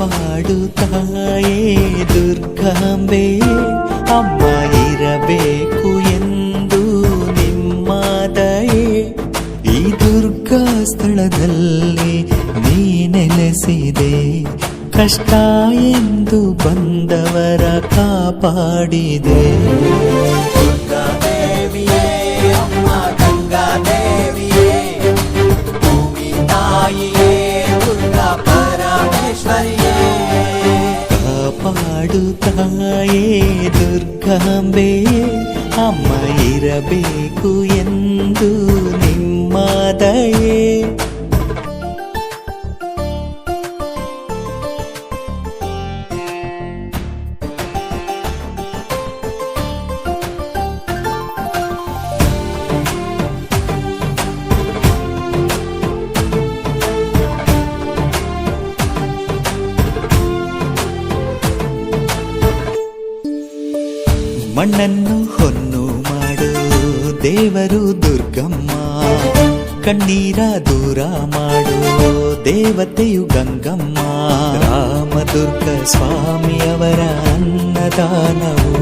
ಕಾಪಾಡು ತಾಯೇ ದುರ್ಗಾಂಬೆ, ಅಮ್ಮ ಇರಬೇಕು ಎಂದು ನಿಮ್ಮ ದಯೆ. ಈ ದುರ್ಗಾ ಸ್ಥಳದಲ್ಲಿ ನೀ ನೆಲೆಸಿದೆ, ಕಷ್ಟ ಎಂದು ಬಂದವರ ಕಾಪಾಡಿದೆ. ದೇವಿಯೇ ಅಮ್ಮ ಗಂಗಾ ಕಾಪಾಡು ತಾಯೇ ದುರ್ಗಾಂಬೆ ಅಮ್ಮ ಇರಬೇಕು ಎಂದು ಮಣ್ಣನ್ನು ಹೊನ್ನು ಮಾಡು ದೇವರು ದುರ್ಗಮ್ಮ ಕಣ್ಣೀರ ದೂರ ಮಾಡು ದೇವತೆಯು ಗಂಗಮ್ಮ ರಾಮದುರ್ಗ ಸ್ವಾಮಿಯವರ ಅನ್ನದಾನವು